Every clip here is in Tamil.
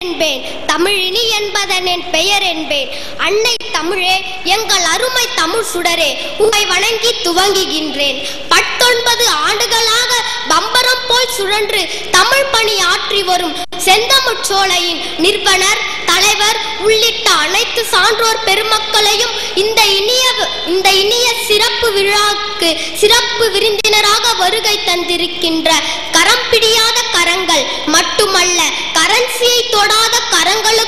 என்பேன். தமிழினி என்பதன் என் பெயர் என்பேன். அன்னை தமிழே எங்கள் அருமை தமிழ் சுடரே உங்களை வணங்கி துவங்குகின்றேன். பத்தொன்பது ஆண்டுகளாக பம்பரம் போல் சுழன்று தமிழ் பணி ஆற்றி வரும் செந்தமுச்சோலையின் நிறுவனர் தலைவர் உள்ளிட்ட அனைத்து சான்றோர் பெருமக்களையும் இந்த இனிய இந்த இனிய சிறப்பு விழாக்கு சிறப்பு விருந்தினராக வருகை தந்திருக்கின்ற கரம் பிடியாத கரங்கள்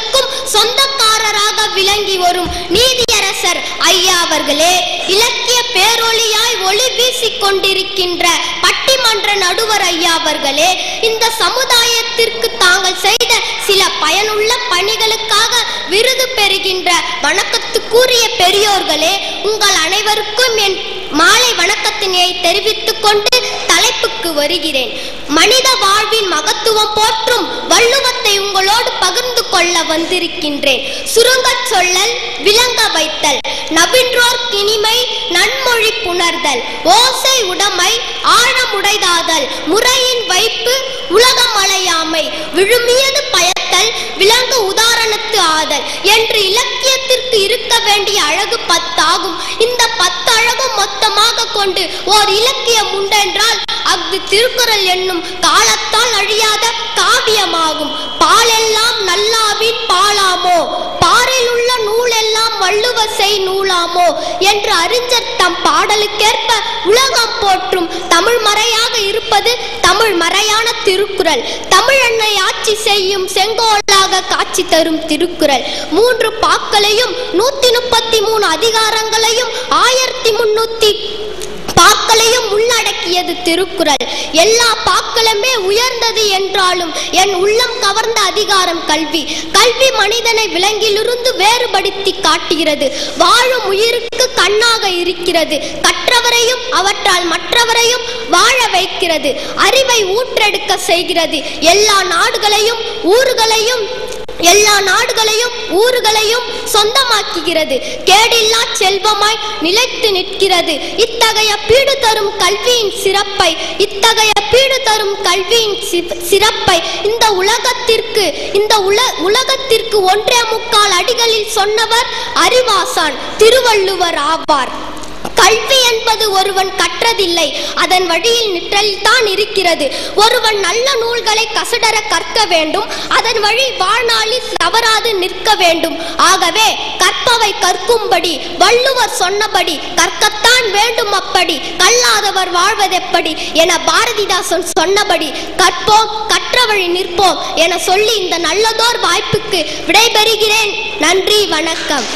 அனைவருக்கும் சொந்தக்காரராக விளங்கி வரும் நீதியரசர் ஐயா அவர்களே இலக்கிய பேரொளியாய் ஒளி வீசிக் கொண்டிருக்கின்ற பட்டிமன்ற நடுவர் ஐயா அவர்களே இந்த சமுதாயத்திற்கு தாங்கள் செய்த சில பயனுள்ள பணிகளுக்காக விருது பெறுகின்ற வணக்கத்துக்குரிய பெரியோர்களே உங்கள் அனைவருக்கும் என் மாலை வணக்கத்தினை தெரிவித்துக் கொண்டு தலைப்புக்கு வருகிறேன். மனித வாழ்வின் மகத்துவம் போற்றும் வள்ளுவத்தை உங்களோடு பகிர்ந்து கொள்ள வந்திருக்கின்றேன். சுருங்கச் சொல்லல் விளங்க வைத்தல் நவின்றோர் கிணிமை நன்மொழி புணர்தல் ஓசை உடைமை ஆழமுடைதாதல் முறையின் வைப்பு உலகமலையாமை விழுமியது பயத்தல் விளங்க உதாரணத்து ஆதல் என்று இலக்கியத்திற்கு இருக்க வேண்டிய அழகு பத்தாகும். இந்த பத்து அழகும் மொத்தமாக கொண்டு ஓர் இலக்கியம் உண்டென்றால் அஃது திருக்குறள் என்னும் காலத்தால் அழியாத காவியமாகும். பாலெல்லாம் நல்லாவின் பாலாமோ? பாரில் உள்ள நூலெல்லாம் வள்ளுவ செய் நூலாமோ? என்று அறிஞர் தம் பாடலுக்கேற்ப உலகம் போற்றும் தமிழ் மறையாக இருப்பது தமிழ் மறையான திருக்குறள். தமிழன்னை ஆட்சி செய்யும் செங்கோலாக காட்சி தரும் திருக்குறள். மூன்று பாக்களையும் நூத்தி முப்பத்தி மூணு அதிகாரங்களையும் ஆயிரத்தி முன்னூத்தி பாக்களையும் உள்ளடக்கியது திருக்குறள். எல்லா பாக்களுமே உயர்ந்தது என்றாலும் என் உள்ளம் கவர்ந்த அதிகாரம் கல்வி. கல்வி மனிதனை விலங்கிலிருந்து வேறுபடுத்தி காட்டுகிறது. வாழும் உயிருக்கு கண்ணாக இருக்கிறது. கற்றவரையும் அவற்றால் மற்றவரையும் வாழ வைக்கிறது. அறிவை ஊற்றெடுக்க செய்கிறது. எல்லா நாடுகளையும் ஊர்களையும் எல்லா நாடுகளையும் ஊர்களையும் சொந்தமாக்குகிறது. கேடில்லா செல்வமாய் நிலைத்து நிற்கிறது. இத்தகைய பீடு தரும் கல்வியின் சிறப்பை இத்தகைய பீடு தரும் கல்வியின் சிறப்பை இந்த உலகத்திற்கு இந்த உல உலகத்திற்கு ஒன்றே முக்கால் அடிகளில் சொன்னவர் அறிவாசான் திருவள்ளுவர் ஆவார். கல்வி என்பது ஒருவன் கற்றதில்லை. அதன் வழியில் நிற்றல்தான் இருக்கிறது. ஒருவன் நல்ல நூல்களை கசடர கற்க வேண்டும். அதன் வழி வாழ்நாளில் தவறாது நிற்க வேண்டும். ஆகவே கற்பவை கற்கும்படி வள்ளுவர் சொன்னபடி கற்கத்தான் வேண்டும் அப்படி. கல்லாதவர் வாழ்வதெப்படி என பாரதிதாசன் சொன்னபடி கற்போம் கற்ற வழி நிற்போம் என சொல்லி இந்த நல்லதோர் வாய்ப்புக்கு விடைபெறுகிறேன். நன்றி வணக்கம்.